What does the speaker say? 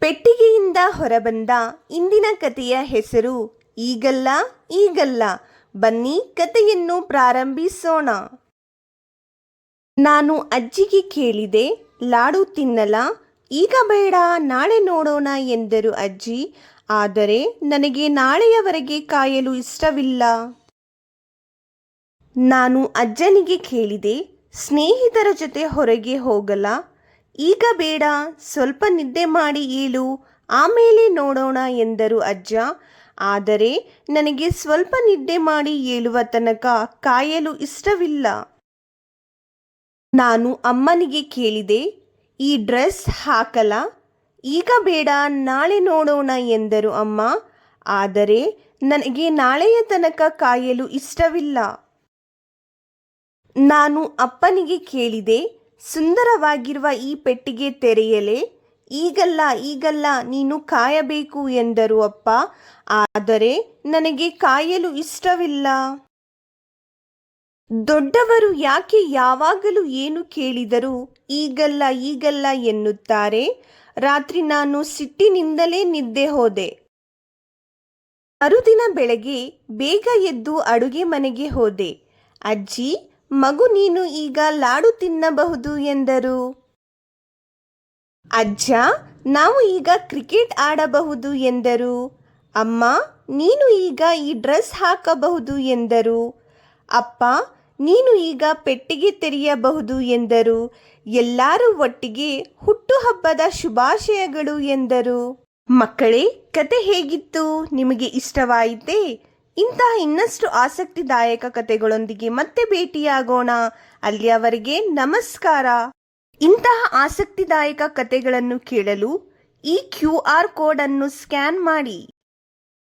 ಪೆಟ್ಟಿಗೆಯಿಂದ ಹೊರಬಂದ ಇಂದಿನ ಕಥೆಯ ಹೆಸರು ಈಗಲ್ಲ ಈಗಲ್ಲ. ಬನ್ನಿ ಕಥೆಯನ್ನು ಪ್ರಾರಂಭಿಸೋಣ. ನಾನು ಅಜ್ಜಿಗೆ ಕೇಳಿದೆ, ಲಾಡು ತಿನ್ನಲ ಈಗ ಬೇಡ, ನಾಳೆ ನೋಡೋಣ ಎಂದರು ಅಜ್ಜಿ. ಆದರೆ ನನಗೆ ನಾಳೆಯವರೆಗೆ ಕಾಯಲು ಇಷ್ಟವಿಲ್ಲ. ನಾನು ಅಜ್ಜನಿಗೆ ಕೇಳಿದೆ, ಸ್ನೇಹಿತರ ಜೊತೆ ಹೊರಗೆ ಹೋಗಲ್ಲ ಈಗ ಬೇಡ, ಸ್ವಲ್ಪ ನಿದ್ದೆ ಮಾಡಿ ಏಳು, ಆಮೇಲೆ ನೋಡೋಣ ಎಂದರು ಅಜ್ಜ. ಆದರೆ ನನಗೆ ಸ್ವಲ್ಪ ನಿದ್ದೆ ಮಾಡಿ ಏಳುವ ತನಕ ಕಾಯಲು ಇಷ್ಟವಿಲ್ಲ. ನಾನು ಅಮ್ಮನಿಗೆ ಕೇಳಿದೆ, ಈ ಡ್ರೆಸ್ ಹಾಕಲ, ಈಗ ಬೇಡ, ನಾಳೆ ನೋಡೋಣ ಎಂದರು ಅಮ್ಮ. ಆದರೆ ನನಗೆ ನಾಳೆಯ ತನಕ ಕಾಯಲು ಇಷ್ಟವಿಲ್ಲ. ನಾನು ಅಪ್ಪನಿಗೆ ಕೇಳಿದೆ ಸುಂದರವಾಗಿರುವ ಈ ಪೆಟ್ಟಿಗೆ ತೆರೆಯಲೆ, ಈಗಲ್ಲ ಈಗಲ್ಲ, ನೀನು ಕಾಯಬೇಕು ಎಂದರು ಅಪ್ಪ. ಆದರೆ ನನಗೆ ಕಾಯಲು ಇಷ್ಟವಿಲ್ಲ. ದೊಡ್ಡವರು ಯಾಕೆ ಯಾವಾಗಲೂ ಏನು ಕೇಳಿದರೂ ಈಗಲ್ಲ ಈಗಲ್ಲ ಎನ್ನುತ್ತಾರೆ. ರಾತ್ರಿ ನಾನು ಸಿಟ್ಟಿನಿಂದಲೇ ನಿದ್ದೆ ಹೋದೆ. ಮರುದಿನ ಬೆಳಗ್ಗೆ ಬೇಗ ಎದ್ದು ಅಡುಗೆ ಮನೆಗೆ ಹೋದೆ. ಅಜ್ಜಿ ಮಗು ನೀನು ಈಗ ಲಾಡು ತಿನ್ನಬಹುದು ಎಂದರು. ಅಜ್ಜ, ನಾವು ಈಗ ಕ್ರಿಕೆಟ್ ಆಡಬಹುದು ಎಂದರು. ಅಮ್ಮ, ನೀನು ಈಗ ಈ ಡ್ರೆಸ್ ಹಾಕಬಹುದು ಎಂದರು. ಅಪ್ಪ, ನೀನು ಈಗ ಪೆಟ್ಟಿಗೆ ತೆರೆಯಬಹುದು ಎಂದರು. ಎಲ್ಲರೂ ಒಟ್ಟಿಗೆ ಹುಟ್ಟುಹಬ್ಬದ ಶುಭಾಶಯಗಳು ಎಂದರು. ಮಕ್ಕಳೇ, ಕತೆ ಹೇಗಿತ್ತು? ನಿಮಗೆ ಇಷ್ಟವಾಯಿತೇ? ಇಂತಹ ಇನ್ನಷ್ಟು ಆಸಕ್ತಿದಾಯಕ ಕಥೆಗಳೊಂದಿಗೆ ಮತ್ತೆ ಭೇಟಿಯಾಗೋಣ. ಅಲ್ಲಿಯವರೆಗೆ ನಮಸ್ಕಾರ. ಇಂತಹ ಆಸಕ್ತಿದಾಯಕ ಕತೆಗಳನ್ನು ಕೇಳಲು ಈ ಕ್ಯೂ ಆರ್ ಕೋಡ್ ಅನ್ನು ಸ್ಕ್ಯಾನ್ ಮಾಡಿ.